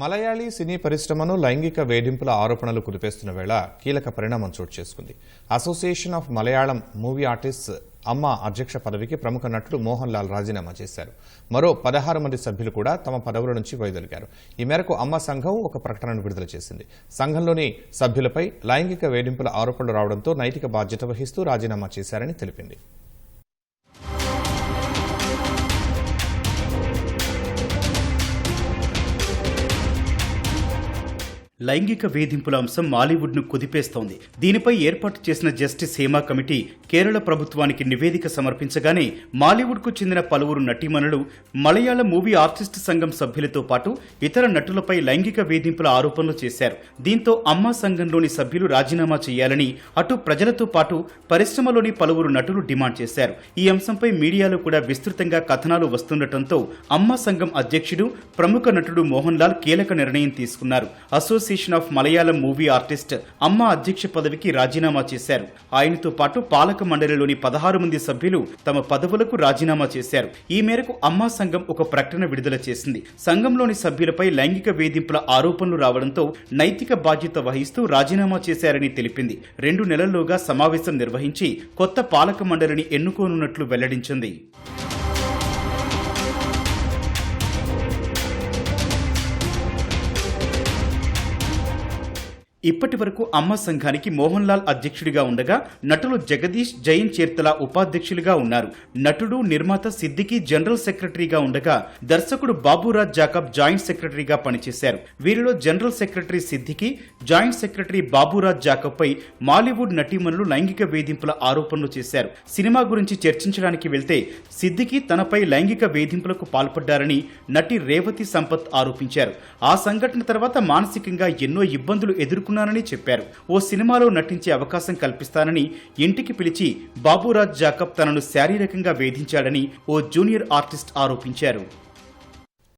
మలయాళీ సినీ పరిశ్రమను లైంగిక వేధింపుల ఆరోపణలు కుదిపేస్తున్న వేళ కీలక పరిణామం చోటు చేసుకుంది. Association of Malayalam movie artist AMMA అధ్యక్ష పదవికి ప్రముఖ నటుడు మోహన్ లాల్ రాజీనామా చేశారు. మరో పదహారు మంది సభ్యులు కూడా తమ పదవుల నుంచి వైదొలిగారు. ఈ మేరకు అమ్మ సంఘం ఒక ప్రకటనను విడుదల చేసింది. సంఘంలోని సభ్యులపై లైంగిక వేధింపుల ఆరోపణలు రావడంతో నైతిక బాధ్యత వహిస్తూ రాజీనామా చేశారని తెలిపింది. లైంగిక వేధింపుల అంశం మాలీవుడ్ను కుదిపేస్తోంది. దీనిపై ఏర్పాటు చేసిన జస్టిస్ హేమా కమిటీ కేరళ ప్రభుత్వానికి నివేదిక సమర్పించగానే మాలీవుడ్కు చెందిన పలువురు నటీమణులు మలయాళ మూవీ ఆర్టిస్ట్ సంఘం సభ్యులతో పాటు ఇతర నటులపై లైంగిక వేధింపుల ఆరోపణలు చేశారు. దీంతో అమ్మా సంఘంలోని సభ్యులు రాజీనామా చేయాలని అటు ప్రజలతో పాటు పరిశ్రమలోని పలువురు నటులు డిమాండ్ చేశారు. ఈ అంశంపై మీడియాలో కూడా విస్తృతంగా కథనాలు వస్తుండటంతో అమ్మా సంఘం అధ్యక్షుడు ప్రముఖ నటుడు మోహన్ లాల్ కీలక నిర్ణయం తీసుకున్నారు. Association of Malayalam movie artist AMMA అధ్యక్ష పదవికి రాజీనామా చేశారు. ఆయనతో పాటు పాలక మండలిలోని పదహారు మంది సభ్యులు తమ పదవులకు రాజీనామా చేశారు. ఈ మేరకు అమ్మా సంఘం ఒక ప్రకటన విడుదల చేసింది. సంఘంలోని సభ్యులపై లైంగిక వేధింపుల ఆరోపణలు రావడంతో నైతిక బాధ్యత వహిస్తూ రాజీనామా చేశారని తెలిపింది. రెండు నెలల్లోగా సమావేశం నిర్వహించి కొత్త పాలక మండలిని ఎన్నుకోనున్నట్లు వెల్లడించింది. ఇప్పటి వరకు అమ్మ సంఘానికి మోహన్ లాల్ అధ్యక్షుడిగా ఉండగా నటులు జగదీష్ జైన్ చేర్తల ఉపాధ్యక్షులుగా ఉన్నారు. నటుడు నిర్మాత సిద్దికి జనరల్ సెక్రటరీగా ఉండగా దర్శకుడు బాబురాజ్ జాకబ్ జాయింట్ సెక్రటరీగా పనిచేశారు. వీరిలో general secretary Siddique joint secretary Baburaj Jacob పై మాలీవుడ్ నటీమణులు లైంగిక వేధింపుల ఆరోపణలు చేశారు. సినిమా గురించి చర్చించడానికి వెళ్తే సిద్దికి తనపై లైంగిక వేధింపులకు పాల్పడ్డారని నటి రేవతి సంపత్ ఆరోపించారు. ఆ సంఘటన తర్వాత మానసికంగా ఎన్నో ఇబ్బందులు ఎదుర్కొన్నానని చెప్పారు. ఓ సినిమాలో నటించే అవకాశం కల్పిస్తానని ఇంటికి పిలిచి బాబురాజ్ జాకబ్ తనను శారీరకంగా వేధించాడని ఓ జూనియర్ ఆర్టిస్ట్ ఆరోపించారు.